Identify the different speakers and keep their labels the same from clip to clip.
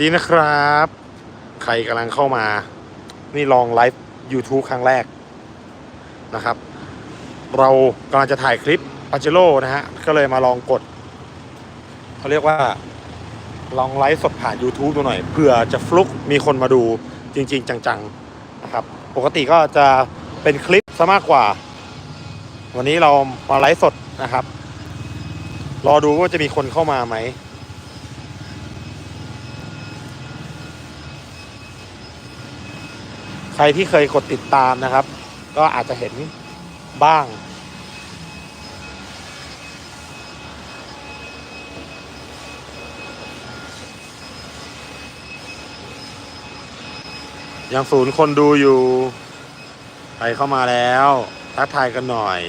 Speaker 1: ดีนะครับ ใครกำลังเข้ามา นี่ลองไลฟ์ YouTube ครั้งแรกนะครับ เรากำลังจะถ่ายคลิปปาเจโร่นะฮะ ก็เลยมาลองกด เขาเรียกว่า ลองไลฟ์สดผ่าน YouTube ดูหน่อยเผื่อจะฟลุกมีคนมาดูจริง ๆ จังๆนะครับ ปกติก็จะเป็นคลิปซะมากกว่า วันนี้เรามาไลฟ์สดนะครับ รอดูว่าจะมีคนเข้ามาไหม ใค รที่เคยกดติดตามนะครับ ก็อาจจะเห็นบ้าง ยังศูนย์คนดูอยู่ใครเข้ามาแล้วทักทายกันหน่อย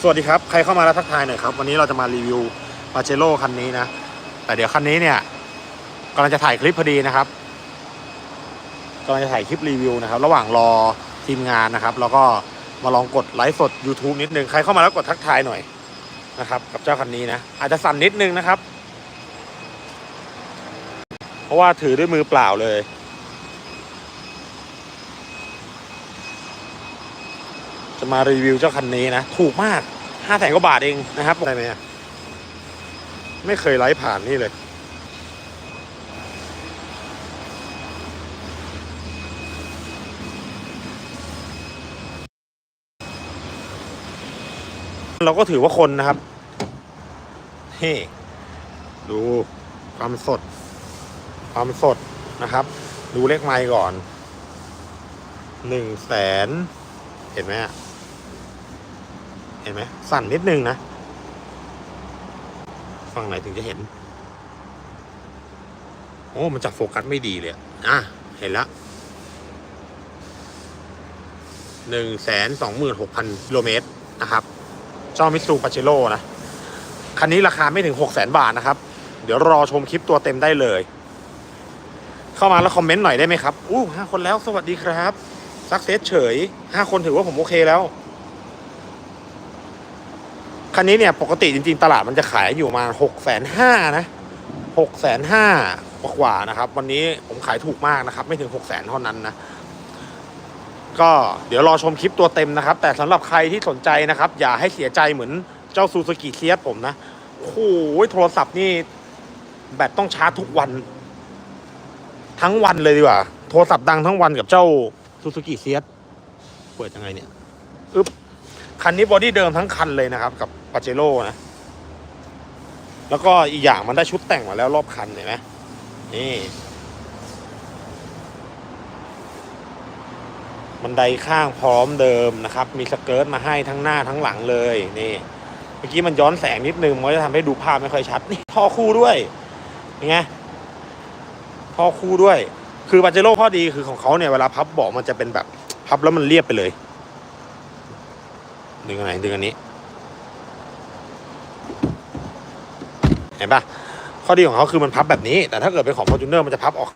Speaker 1: สวัสดีครับ ใครเข้ามาแล้วทักทายหน่อยครับ วันนี้เราจะมารีวิวาเจโร่คันนี้นะ แต่เดี๋ยวคันนี้เนี่ยกำลังจะถ่ายคลิปพอดีนะครับกำลังจะถ่ายคลิปรีวิวนะครับ ระหว่างรอทีมงานนะครับ แล้วก็มาลองกดไลฟ์สด YouTube นิดนึง ใครเข้ามาแล้วกดทักทายหน่อยนะครับ กับเจ้าคันนี้นะ อาจจะสั่นนิดนึงนะครับ เพราะว่าถือด้วยมือเปล่าเลยจะมารีวิวเจ้าคันนี้นะ ถูกมากห้าแสนกว่าบาทเองนะครับได้ไหมอะ ไม่เคยไลฟ์ผ่านนี่เลย เราก็ถือว่าคนนะครับเฮ้ดูความสด ความสดนะครับ ดูเลขไมล์ก่อนหนึ่งแสนเห็นไหมเห็นไหมสั่นนิดนึงนะ ฝั่งไหนถึงจะเห็น โอ้มันจับโฟกัสไม่ดีเลยอะอะเห็นแล้วหนึ่งแสนสองหมื่นหกพันกิโลเมตรนะครับเจ้ามิตซูปาเจโร่นะ คันนี้ราคาไม่ถึงหกแสนบาทนะครับ เดี๋ยวรอชมคลิปตัวเต็มได้เลย เข้ามาแล้วคอมเมนต์หน่อยได้ไหมครับ อู้ห้าคนแล้วสวัสดีครับซักเซสเฉยห้าคนถือว่าผมโอเคแล้ว คันนี้เนี่ยปกติจริง ๆ ตลาดมันจะขายอยู่มาหกแสนห้านะหกแสนห้ากว่านะครับ วันนี้ผมขายถูกมากนะครับ ไม่ถึงหกแสนเท่านั้นนะก็เดี๋ยวรอชมคลิปตัวเต็มนะครับ แต่สำหรับใครที่สนใจนะครับ อย่าให้เสียใจเหมือนเจ้าซูซูกิเซียสผมนะโอ้โหโทรศัพท์นี่ แบตต้องชาร์จทุกวัน ทั้งวันเลยดีกว่า โทรศัพท์ดังทั้งวันกับเจ้าซูซูกิเซียสเปิดยังไงเนี่ยอึ๊บคันนี้บอดี้เดิมทั้งคันเลยนะครับ กับ ปาเจโร่นะ แล้วก็อีกอย่างมันได้ชุดแต่งมาแล้วรอบคันเห็นไหมนี่บันไดข้างพร้อมเดิมนะครับ มีสเกิร์ตมาให้ทั้งหน้าทั้งหลังเลยนี่ เมื่อกี้มันย้อนแสงนิดนึงมันจะทำให้ดูภาพไม่ค่อยชัดนี่ท่อคู่ด้วยเป็นไงท่อคู่ด้วย คือปาเจโร่ข้อดีคือของเขาเนี่ยเวลาพับเบาะมันจะเป็นแบบพับแล้วมันเรียบไปเลยดึงอันไหนดึงอันนี้ เห็นปะข้อดีของเขาคือมันพับแบบนี้ แต่ถ้าเกิดเป็นของ Fortuner มันจะพับออก